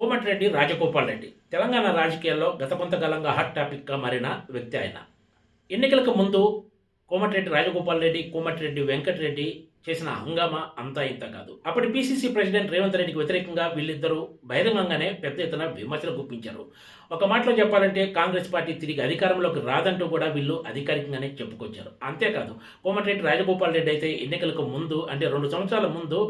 కోమటిరెడ్డి రాజగోపాల్ రెడ్డి. తెలంగాణ రాజకీయాల్లో గత కొంతకాలంగా హాట్ టాపిక్గా మారిన వ్యక్తి ఆయన. ఎన్నికలకు ముందు కోమటిరెడ్డి రాజగోపాల్ రెడ్డి కోమటిరెడ్డి వెంకటరెడ్డి చేసిన హంగామా అంతా ఇంత కాదు. అప్పటి పిసిసి ప్రెసిడెంట్ రేవంత్ రెడ్డికి వ్యతిరేకంగా వీళ్ళిద్దరూ బహిరంగంగానే పెద్ద ఎత్తున విమర్శలు గుప్పించారు. ఒక మాటలో చెప్పాలంటే కాంగ్రెస్ పార్టీ తిరిగి అధికారంలోకి రాదంటూ కూడా వీళ్ళు అధికారికంగానే చెప్పుకొచ్చారు. అంతేకాదు కోమటిరెడ్డి రాజగోపాల్ రెడ్డి అయితే ఎన్నికలకు ముందు అంటే రెండు సంవత్సరాల ముందు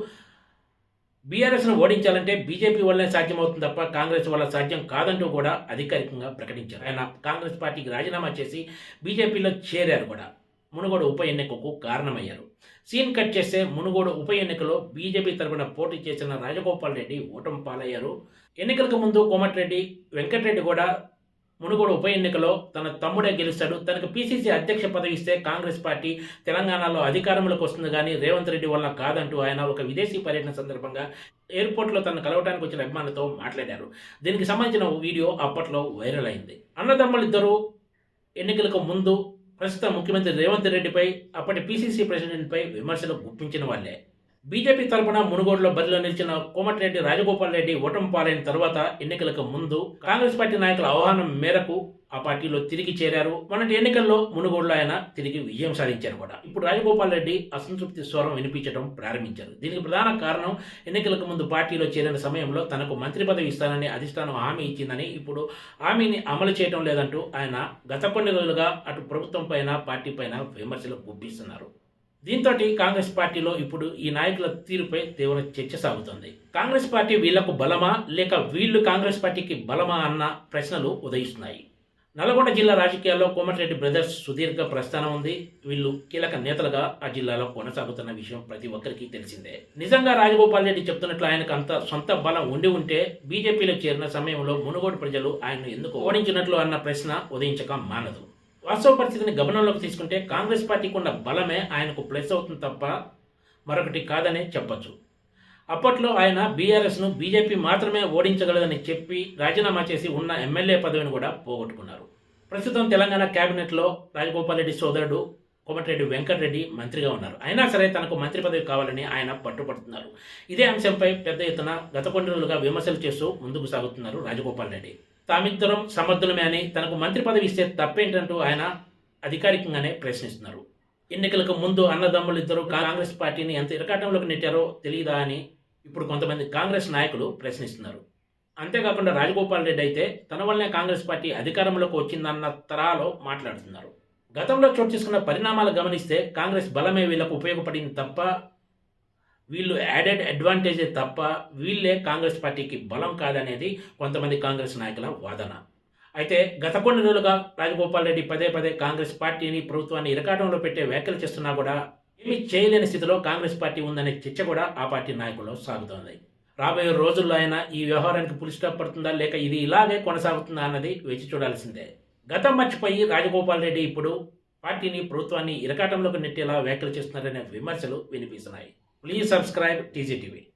బీఆర్ఎస్ను ఓడించాలంటే బీజేపీ వల్లనే సాధ్యమవుతుంది తప్ప కాంగ్రెస్ వల్ల సాధ్యం కాదంటూ కూడా అధికారికంగా ప్రకటించారు. ఆయన కాంగ్రెస్ పార్టీకి రాజీనామా చేసి బీజేపీలో చేరారు కూడా. మునుగోడు ఉప ఎన్నికకు కారణమయ్యారు. సీన్ కట్ చేస్తే మునుగోడు ఉప ఎన్నికలో బీజేపీ తరపున పోటీ చేసిన రాజగోపాల్ రెడ్డి ఓటమి పాలయ్యారు. ఎన్నికలకు ముందు కోమటిరెడ్డి వెంకటరెడ్డి కూడా మునుగోడు ఉప ఎన్నికలో తన తమ్ముడే గెలుస్తాడు. తనకు పీసీసీ అధ్యక్ష పదవి ఇస్తే కాంగ్రెస్ పార్టీ తెలంగాణలో అధికారంలోకి వస్తుంది కానీ రేవంత్ రెడ్డి వల్ల కాదంటూ ఆయన ఒక విదేశీ పర్యటన సందర్భంగా ఎయిర్పోర్ట్లో తనను కలవడానికి వచ్చిన అభిమానులతో మాట్లాడారు. దీనికి సంబంధించిన వీడియో అప్పట్లో వైరల్ అయింది. అన్నదమ్ములిద్దరూ ఎన్నికలకు ముందు ప్రస్తుత ముఖ్యమంత్రి రేవంత్ రెడ్డిపై అప్పటి పీసీసీ ప్రెసిడెంట్పై విమర్శలు గుప్పించిన వాళ్ళే. బీజేపీ తరపున మునుగోడులో బరిలో నిలిచిన కోమటిరెడ్డి రాజగోపాల్ రెడ్డి ఓటమి పాలైన తర్వాత ఎన్నికలకు ముందు కాంగ్రెస్ పార్టీ నాయకుల ఆహ్వానం మేరకు ఆ పార్టీలో తిరిగి చేరారు. మొన్నటి ఎన్నికల్లో మునుగోడులో ఆయన తిరిగి విజయం సాధించారు కూడా. ఇప్పుడు రాజగోపాల్ రెడ్డి అసంతృప్తి స్వరం వినిపించడం ప్రారంభించారు. దీనికి ప్రధాన కారణం ఎన్నికలకు ముందు పార్టీలో చేరిన సమయంలో తనకు మంత్రి పదవి ఇస్తానని అధిష్టానం హామీ ఇచ్చిందని ఇప్పుడు హామీని అమలు చేయడం లేదంటూ ఆయన గత కొన్ని రోజులుగా అటు ప్రభుత్వం పైన పార్టీ పైన విమర్శలు గుప్పిస్తున్నారు. దీంతో కాంగ్రెస్ పార్టీలో ఇప్పుడు ఈ నాయకుల తీరుపై తీవ్ర చర్చ సాగుతోంది. కాంగ్రెస్ పార్టీ వీళ్ళకు బలమా లేక వీళ్ళు కాంగ్రెస్ పార్టీకి బలమా అన్న ప్రశ్నలు ఉదయిస్తున్నాయి. నల్గొండ జిల్లా రాజకీయాల్లో కోమటిరెడ్డి బ్రదర్స్ సుదీర్ఘ ప్రస్థానం ఉంది. వీళ్ళు కీలక నేతలుగా ఆ జిల్లాలో కొనసాగుతున్న విషయం ప్రతి ఒక్కరికి తెలిసిందే. నిజంగా రాజగోపాల్ రెడ్డి చెప్తున్నట్లు ఆయనకు అంత సొంత బలం ఉండి ఉంటే బీజేపీలో చేరిన సమయంలో మునుగోడు ప్రజలు ఆయన్ను ఎందుకు ఓడించినట్లు అన్న ప్రశ్న ఉదయించక మానదు. వాస్తవ పరిస్థితిని గమనంలోకి తీసుకుంటే కాంగ్రెస్ పార్టీకి ఉన్న బలమే ఆయనకు ప్లస్ అవుతుంది తప్ప మరొకటి కాదనే చెప్పచ్చు. అప్పట్లో ఆయన బీఆర్ఎస్ను బీజేపీ మాత్రమే ఓడించగలదని చెప్పి రాజీనామా చేసి ఉన్న ఎమ్మెల్యే పదవిని కూడా పోగొట్టుకున్నారు. ప్రస్తుతం తెలంగాణ కేబినెట్లో రాజగోపాల్ రెడ్డి సోదరుడు కోమటిరెడ్డి వెంకటరెడ్డి మంత్రిగా ఉన్నారు. అయినా సరే తనకు మంత్రి పదవి కావాలని ఆయన పట్టుపడుతున్నారు ఇదే అంశంపై పెద్ద ఎత్తున గత కొన్ని రోజులుగా విమర్శలు చేస్తూ ముందుకు సాగుతున్నారు రాజగోపాల్ రెడ్డి. తామిద్దరం సమర్థులమే అని తనకు మంత్రి పదవి ఇస్తే తప్పేంటంటూ ఆయన అధికారికంగానే ప్రశ్నిస్తున్నారు. ఎన్నికలకు ముందు అన్నదమ్ములు ఇద్దరు కాంగ్రెస్ పార్టీని ఎంత ఇరకాటంలోకి నెట్టారో తెలియదా అని ఇప్పుడు కొంతమంది కాంగ్రెస్ నాయకులు ప్రశ్నిస్తున్నారు. అంతేకాకుండా రాజగోపాల్ రెడ్డి అయితే తన వల్లనే కాంగ్రెస్ పార్టీ అధికారంలోకి వచ్చిందన్న తరాలో మాట్లాడుతున్నారు. గతంలో చోటు చేసుకున్న పరిణామాలు గమనిస్తే కాంగ్రెస్ బలమే వీళ్ళకు ఉపయోగపడింది తప్ప వీళ్ళు యాడెడ్ అడ్వాంటేజే తప్ప వీళ్ళే కాంగ్రెస్ పార్టీకి బలం కాదనేది కొంతమంది కాంగ్రెస్ నాయకుల వాదన. అయితే గత కొన్ని రోజులుగా రాజగోపాల్ రెడ్డి పదే పదే కాంగ్రెస్ పార్టీని ప్రభుత్వాన్ని ఇరకాటంలో పెట్టే వ్యాఖ్యలు చేస్తున్నా కూడా ఏమీ చేయలేని స్థితిలో కాంగ్రెస్ పార్టీ ఉందనే చర్చ కూడా ఆ పార్టీ నాయకుల్లో సాగుతోంది. రాబోయే రోజుల్లో అయినా ఈ వ్యవహారానికి పులి స్టాప్ పడుతుందా లేక ఇది ఇలాగే కొనసాగుతుందా అన్నది వేచి చూడాల్సిందే. గతం మర్చిపోయి రాజగోపాల్ రెడ్డి ఇప్పుడు పార్టీని ప్రభుత్వాన్ని ఇరకాటంలోకి నెట్టేలా వ్యాఖ్యలు చేస్తున్నారనే విమర్శలు వినిపిస్తున్నాయి. Please subscribe TG TV